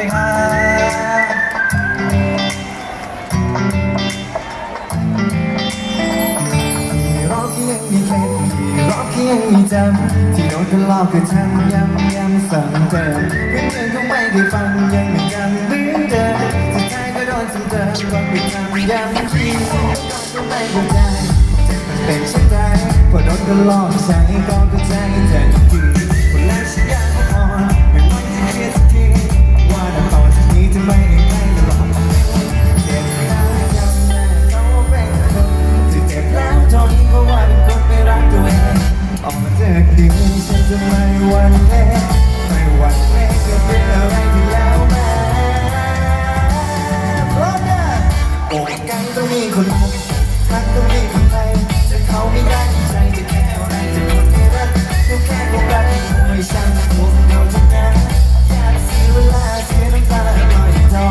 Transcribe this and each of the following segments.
ดีครับที่รอบเคียังมีเค็มที่รอบเคียังมีจำที่โดน้ตทะเลาะคือฉันย้ำย้ำซ้ำเติมเพื่อเพื่อนก็ไม่ได้ฟังยังเหมือนกันเหมือนเดิมสุดท้ก็โดนซ้ำเติมว่าผิดทำย้ำที่ก็ไม่เข้าใจเป็นเช่นไรพอโดนทะเลาะใส่ก็เข้ใจแต่จริง คนรักรักต้องมีคนไปจะเขาไม่ได้ใจจะแค่อะไรจะคนไม่รักก็แค่คนรักไม่ช่างพวกเราทั้งนั้นอยากเสียเวลาเสียน้ำตาหน่อยจอ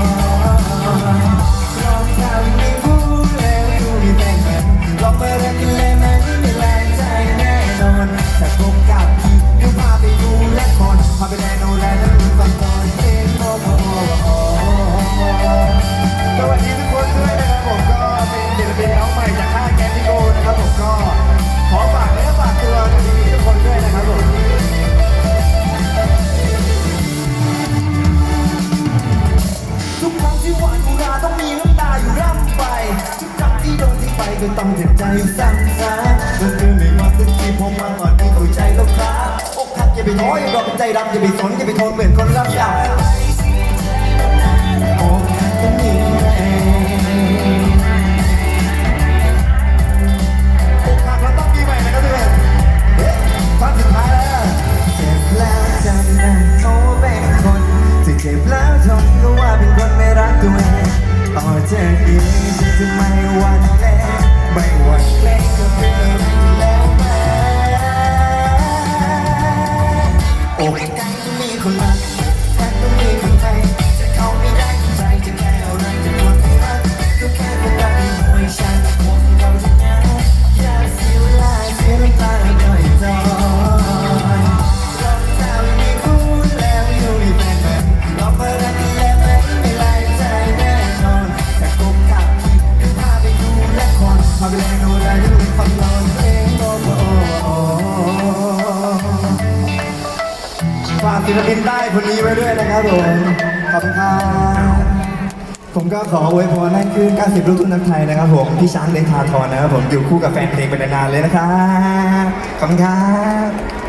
ลองทำไม่พูดแล้วดูมีแฟนกันลองมารักกันเลยมันไม่แรงใจแน่นอนถ้าพบกับพี่เดี๋ยวพาไปดูละครพาไปแดน ไปก็ต้องใจอยู่ซ้ำซ้ำก็คือไม่ว่าสักทีผมมาก่อนที่เข้าใจแล้วครับอกหักอย่าไปท้ออย่ารอเป็นใจดำอย่าไปสนอย่าไปทนเหมือนคนรับยาอกหักต้องมีแรงอกหักเราต้องมีใหม่นะครับทุกคนเฮ้ยท่อนสุดท้ายแล้วเจ็บแล้วจำได้เขาว่าเป็นคนที่เจ็บแล้วทนก็ว่าเป็นคนไม่รักตัวเองต่อจากนี้ฉันจะไม่หวั่นเกรง ไม่หวั่นเกรงกับเรื่องอะไรที่แล้ว ศิลปินใต้คนนี้ไว้ด้วยนะครับผมขอบคุณครับผมก็ขออวยพรให้คืน90 ลูกทุ่งน้ำไทยนะครับผม พี่ช้างเลขาทรนะครับผมอยู่คู่กับแฟนเพลงไปนานๆเลยนะครับ ขอบคุณครับ